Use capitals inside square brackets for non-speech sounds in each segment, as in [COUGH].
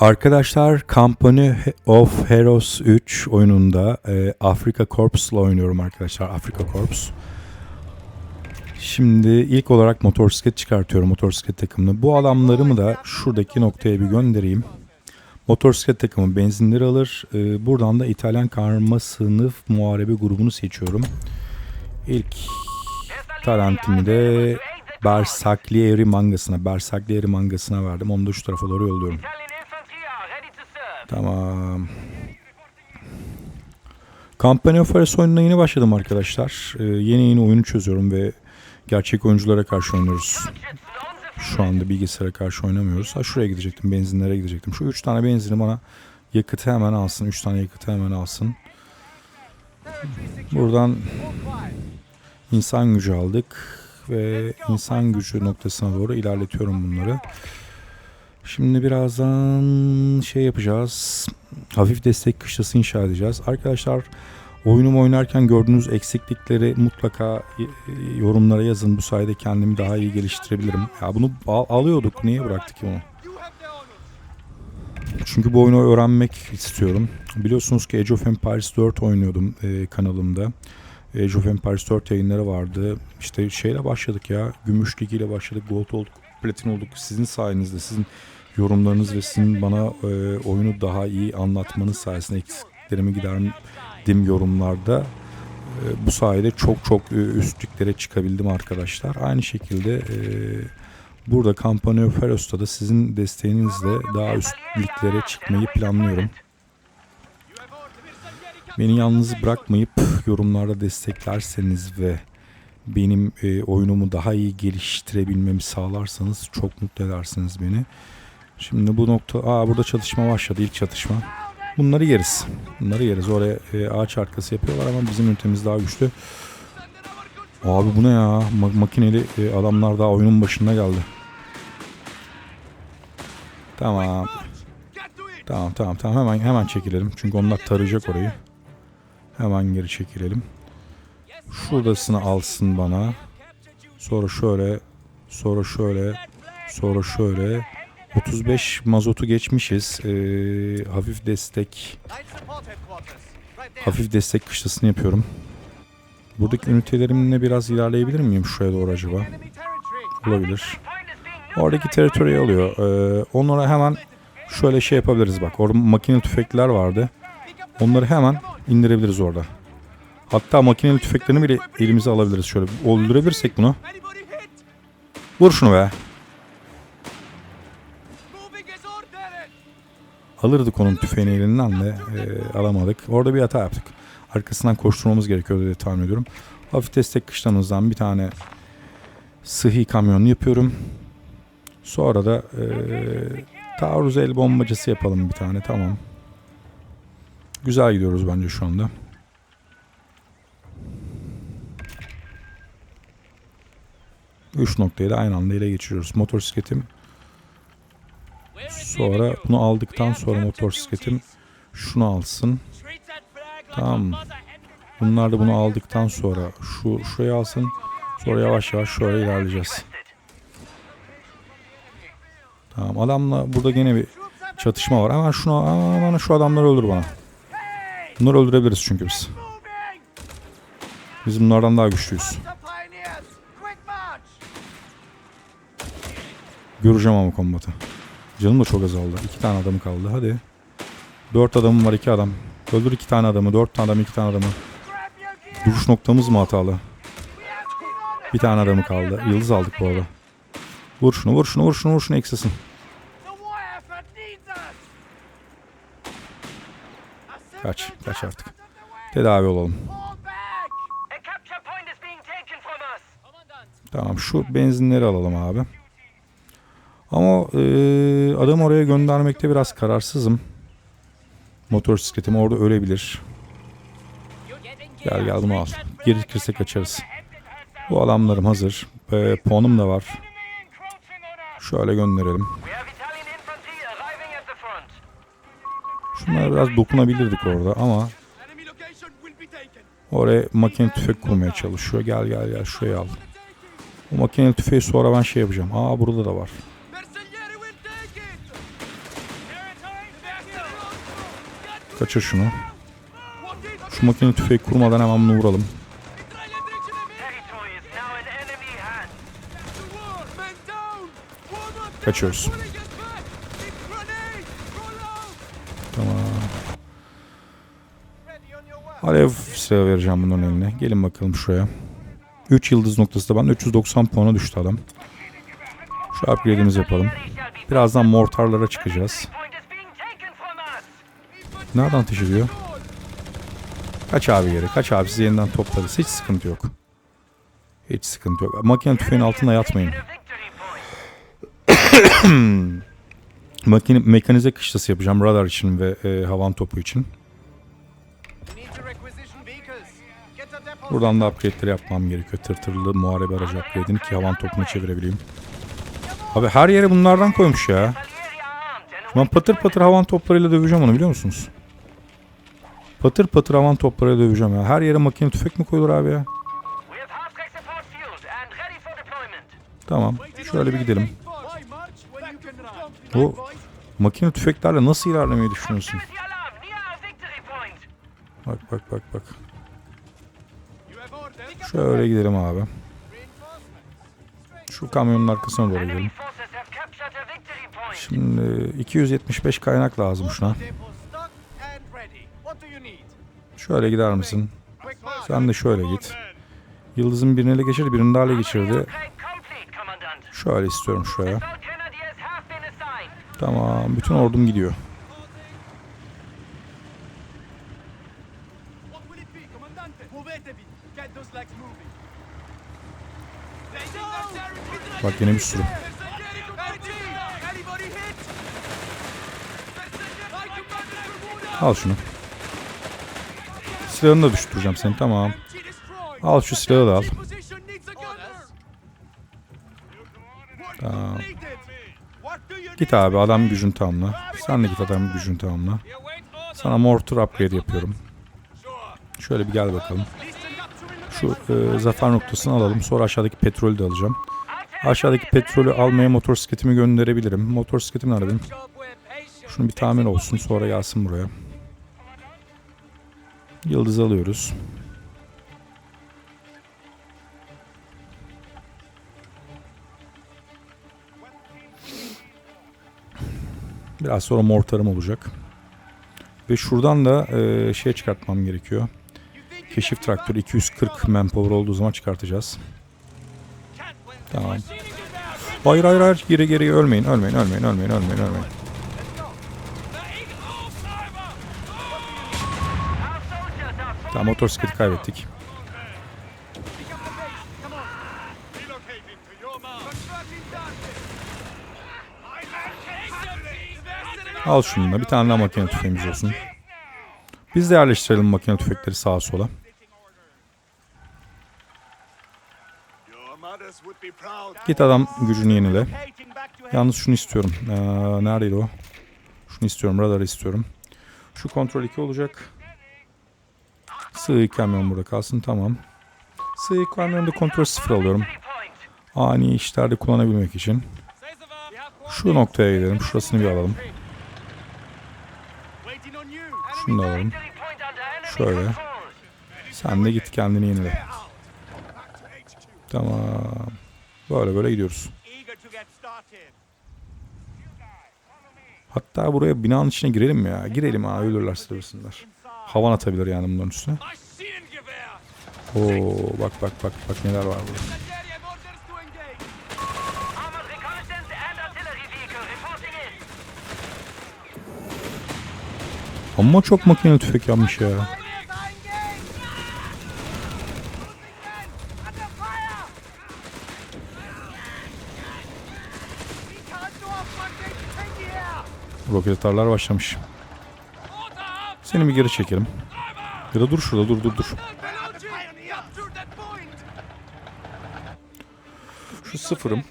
Arkadaşlar Company of Heroes 3 oyununda e, Afrika Corps'la oynuyorum arkadaşlar. Afrika Corps. Şimdi ilk olarak motosiklet çıkartıyorum motosiklet takımını. Bu adamlarımı da şuradaki noktaya bir göndereyim. Motosiklet takımı benzinleri alır. E, buradan da İtalyan karma sınıf muharebe grubunu seçiyorum. İlk talentimi de Bersaglieri mangasına, Bersaglieri mangasına verdim. Onu da şu tarafa doğru yolluyorum. Tamam. Company of Heroes oyununa yeni başladım arkadaşlar. Ee, yeni yeni oyunu çözüyorum ve gerçek oyunculara karşı oynuyoruz. Şu anda bilgisayara karşı oynamıyoruz. Ha şuraya gidecektim, benzinlere gidecektim. Şu üç tane benzini bana yakıtı hemen alsın. Üç tane yakıtı hemen alsın. Buradan insan gücü aldık ve insan gücü noktasına doğru ilerletiyorum bunları. Şimdi birazdan şey yapacağız. Hafif destek kışlası inşa edeceğiz. Arkadaşlar oyunumu oynarken gördüğünüz eksiklikleri mutlaka yorumlara yazın. Bu sayede kendimi daha iyi geliştirebilirim. Ya bunu al- alıyorduk. Niye bıraktık ki bunu? Çünkü bu oyunu öğrenmek istiyorum. Biliyorsunuz ki Age of Empires 4 oynuyordum e, kanalımda. Age of Empires 4 yayınları vardı. İşte şeyle başladık ya. Gümüş Ligi ile başladık. Gold olduk. Platin olduk. Sizin sayenizde. Sizin yorumlarınız ve sizin bana e, oyunu daha iyi anlatmanız sayesinde eksiklerimi giderdim yorumlarda. E, bu sayede çok çok e, üstlüklere çıkabildim arkadaşlar. Aynı şekilde e, burada Company of Heroes'ta da sizin desteğinizle daha üstlüklere çıkmayı planlıyorum. Beni yalnız bırakmayıp yorumlarda desteklerseniz ve benim e, oyunumu daha iyi geliştirebilmemi sağlarsanız çok mutlu edersiniz beni. Şimdi bu nokta... Aa burada çatışma başladı. ilk çatışma. Bunları yeriz. Bunları yeriz. Oraya e, ağaç arkası yapıyorlar ama bizim ünitemiz daha güçlü. Abi bu ne ya? Ma- makineli e, adamlar daha oyunun başında geldi. Tamam. Tamam tamam tamam hemen hemen çekilelim. Çünkü onlar tarayacak orayı. Hemen geri çekilelim. Şuradasını alsın bana. Sonra şöyle, sonra şöyle, sonra şöyle. 35 mazotu geçmişiz. Ee, hafif destek, hafif destek kışlasını yapıyorum. Buradaki ünitelerimle biraz ilerleyebilir miyim şuraya doğru acaba? Olabilir. Oradaki teritoriyi alıyor. Ee, onlara hemen şöyle şey yapabiliriz bak. Orada makine tüfekler vardı. Onları hemen indirebiliriz orada. Hatta makineli tüfeklerini bile elimize alabiliriz şöyle. Öldürebilirsek bunu. Vur şunu be. Alırdık onun tüfeğini elinden de e, alamadık. Orada bir hata yaptık. Arkasından koşturmamız gerekiyordu diye tahmin ediyorum. Hafif destek kışlamızdan bir tane sıhhi kamyon yapıyorum. Sonra da e, taarruz el bombacısı yapalım bir tane tamam. Güzel gidiyoruz bence şu anda. Üç noktayı da aynı anda ele geçiriyoruz. Motosikletim sonra bunu aldıktan sonra motosikletim şunu alsın. Tamam. Bunlar da bunu aldıktan sonra şu şuraya alsın. Sonra yavaş yavaş şöyle ilerleyeceğiz. Tamam adamla burada gene bir çatışma var. Hemen şunu hemen şu adamları öldür bana. Bunları öldürebiliriz çünkü biz. Biz bunlardan daha güçlüyüz. Göreceğim ama kombatı. Canım da çok azaldı. İki tane adamı kaldı. Hadi. Dört adamım var. iki adam. Öldür iki tane adamı. Dört tane adam. iki tane adamı. Duruş noktamız mı hatalı? Bir tane adamı kaldı. Yıldız aldık bu arada. Vur şunu. Vur şunu. Vur şunu. Vur şunu. Eksilsin. Kaç. Kaç artık. Tedavi olalım. Tamam. Şu benzinleri alalım abi. Ama e, adam oraya göndermekte biraz kararsızım. Motosikletim orada ölebilir. Gel gel bunu al. Gerekirse kaçarız. Bu adamlarım hazır. E, puanım da var. Şöyle gönderelim. Şunlara biraz dokunabilirdik orada ama oraya makine tüfek kurmaya çalışıyor. Gel gel gel şuraya al. Bu makine tüfeği sonra ben şey yapacağım. Aa burada da var. Kaçır şunu. Şu makine tüfeği kurmadan hemen bunu vuralım. Kaçıyoruz. Tamam. Alev silahı vereceğim bunların eline. Gelin bakalım şuraya. 3 yıldız noktası da ben 390 puana düştü adam. Şu upgrade'imizi yapalım. Birazdan mortarlara çıkacağız. Nereden ateş ediyor? Kaç abi geri. Kaç abi sizi yeniden toplarız. Hiç sıkıntı yok. Hiç sıkıntı yok. Makine tüfeğin altına yatmayın. [COUGHS] Makine, mekanize kışlası yapacağım radar için ve e, havan topu için. Buradan da upgrade'leri yapmam gerekiyor. Tırtırlı muharebe aracı upgrade'ini ki havan topunu çevirebileyim. Abi her yere bunlardan koymuş ya. Ben patır patır havan toplarıyla döveceğim onu biliyor musunuz? Patır patır havan toplarıyla döveceğim ya. Her yere makine tüfek mi koyulur abi ya? Tamam. Şöyle bir gidelim. Bu makine tüfeklerle nasıl ilerlemeyi düşünüyorsun? Bak bak bak bak. Şöyle gidelim abi. Şu kamyonun arkasına doğru gidelim. Şimdi 275 kaynak lazım şuna. Şöyle gider misin? Sen de şöyle git. Yıldızın birini ele geçirdi, birini daha ele geçirdi. Şöyle istiyorum assigned. Tamam, bütün ordum gidiyor. Bak yine bir sürü. Al şunu. Silahını da düşüreceğim seni, tamam. Al şu silahı da al. Tamam. Git abi adam gücünü tamamla. Sen de git adam gücünü tamamla. Sana mortar upgrade yapıyorum. Şöyle bir gel bakalım. Şu e, zafer noktasını alalım. Sonra aşağıdaki petrolü de alacağım. Aşağıdaki petrolü almaya motosikletimi gönderebilirim. Motosikletim nerede benim? Şunu bir tamir olsun sonra gelsin buraya. Yıldız alıyoruz. Biraz sonra mortarım olacak. Ve şuradan da e, şey çıkartmam gerekiyor. Keşif traktörü 240 manpower olduğu zaman çıkartacağız. Tamam. Hayır hayır hayır geri geri ölmeyin ölmeyin ölmeyin ölmeyin ölmeyin ölmeyin. Tamam motosikleti kaybettik. Al şunu bir tane daha makine tüfeğimiz olsun. Biz de yerleştirelim makine tüfekleri sağa sola. Git adam gücünü yenile. Yalnız şunu istiyorum. Ee, neredeydi o? Şunu istiyorum. Radarı istiyorum. Şu kontrol 2 olacak. Sığ kamyon burada kalsın. Tamam. Sığ kamyonda kontrol 0 alıyorum. Ani işlerde kullanabilmek için. Şu noktaya gidelim. Şurasını bir alalım. Şunu da alalım. Şöyle. Sen de git kendini yenile. Tamam. Böyle böyle gidiyoruz. Hatta buraya binanın içine girelim mi ya? Girelim ha ölürler sırasınlar. Havan atabilir yani bunların üstüne. Oo bak bak bak bak neler var burada. Ama çok makine tüfek yapmış ya. Roket atarlar başlamış. Seni bir geri çekelim. Ya da dur şurada dur dur dur. Şu sıfırım.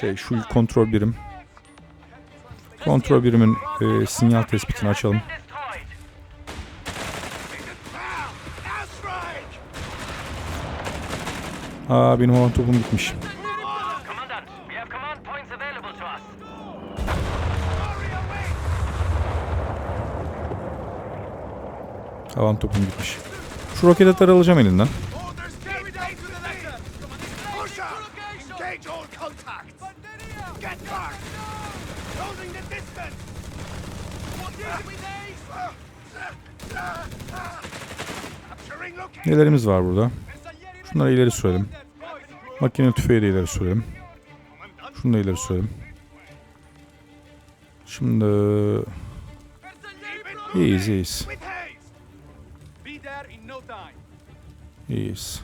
Şey şu kontrol birim. Kontrol birimin e, sinyal tespitini açalım. Aa benim havan topum bitmiş. Havan topum gitmiş. Şu roket atarı alacağım elinden. Nelerimiz var burada? Şunları ileri sürelim. Makine tüfeği de ileri sürelim. Şunu da ileri sürelim. Şimdi iyiyiz iyiyiz. İyiyiz.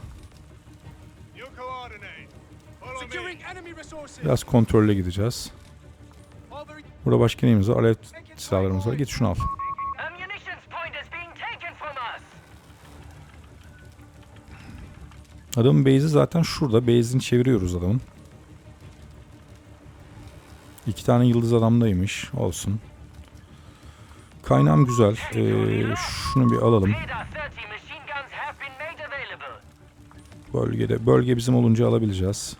New coordinate. Follow Securing enemy resources. Biraz kontrolle gideceğiz. Burada başka neyimiz var? Alev silahlarımız var. Git şunu al. Adamın base'i zaten şurada. Base'ini çeviriyoruz adamın. İki tane yıldız adamdaymış. Olsun. Kaynağım güzel. Ee, şunu bir alalım. Bölgede bölge bizim olunca alabileceğiz.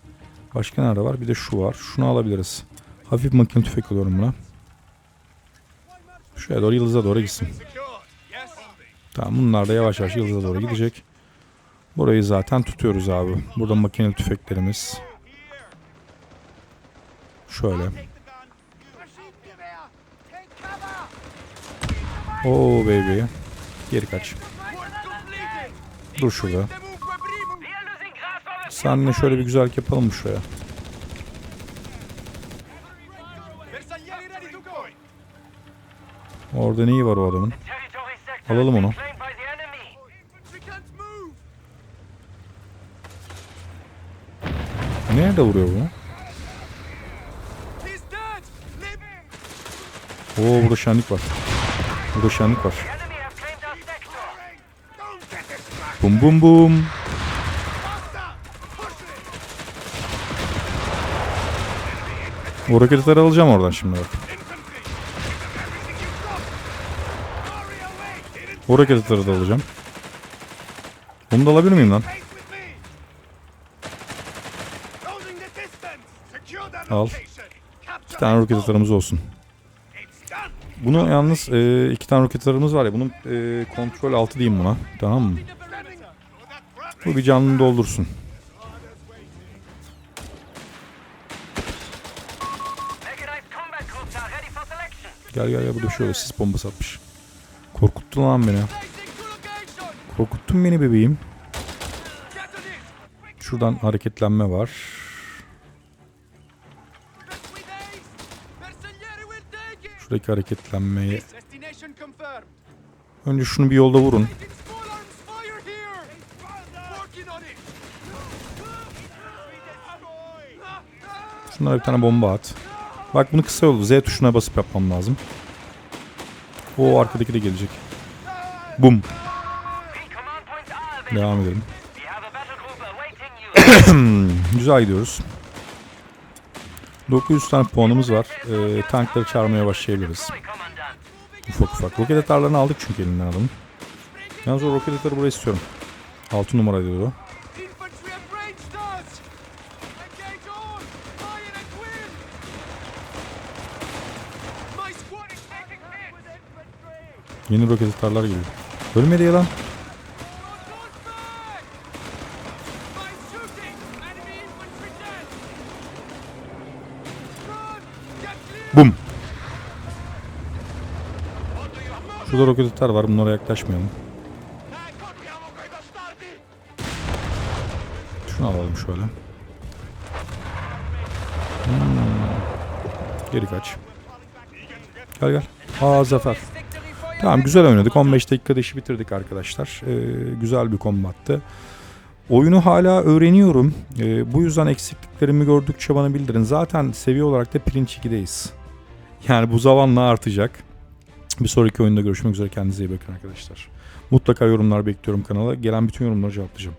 Başka nerede var? Bir de şu var. Şunu alabiliriz. Hafif makine tüfek alıyorum buna. Şuraya doğru yıldıza doğru gitsin. Tamam bunlar da yavaş yavaş yıldıza doğru gidecek. Burayı zaten tutuyoruz abi. Burada makine tüfeklerimiz. Şöyle. Oo baby. Geri kaç. Dur şurada. Seninle şöyle bir güzellik yapalım şuraya? Orada neyi var o adamın? Alalım onu. Nerede vuruyor bu? He's dead. Live. Oo burada şenlik var. Burada şenlik var. Bum bum bum. Faster. Push it. O roket atarı alacağım oradan şimdi bak. Infantry. Give them everything you've got. Hurry away. Get in O roket atarı da alacağım. Bunu da alabilir miyim lan? Al. Bir tane roket olsun. Bunu yalnız e, iki tane roket var ya bunun e, kontrol altı diyeyim buna. Tamam mı? Bu bir canını doldursun. Gel gel gel burada şöyle sis bombası atmış. Korkuttun lan beni. Korkuttun beni bebeğim. Şuradan hareketlenme var. Şuradaki hareketlenmeyi. Önce şunu bir yolda vurun. Şunlara bir tane bomba at. Bak bunu kısa yolda Z tuşuna basıp yapmam lazım. O arkadaki de gelecek. Bum. Devam edelim. [COUGHS] Güzel gidiyoruz. 900 tane puanımız var. Ee, tankları çağırmaya başlayabiliriz. Ufak ufak. Roket atarlarını aldık çünkü elinden adamın. Yalnız o roket atarı buraya istiyorum. 6 numara diyor o. Yeni roket atarlar geliyor. Ölmedi ya lan. Bum. Şurada roket atar var. Bunlara yaklaşmayalım. Şunu alalım şöyle. Hmm. Geri kaç. Gel gel. Aa zafer. Tamam güzel oynadık. 15 dakikada işi bitirdik arkadaşlar. Ee, güzel bir kombattı. Oyunu hala öğreniyorum. Ee, bu yüzden eksikliklerimi gördükçe bana bildirin. Zaten seviye olarak da pirinç 2'deyiz. Yani bu zamanla artacak. Bir sonraki oyunda görüşmek üzere. Kendinize iyi bakın arkadaşlar. Mutlaka yorumlar bekliyorum kanala. Gelen bütün yorumları cevaplayacağım.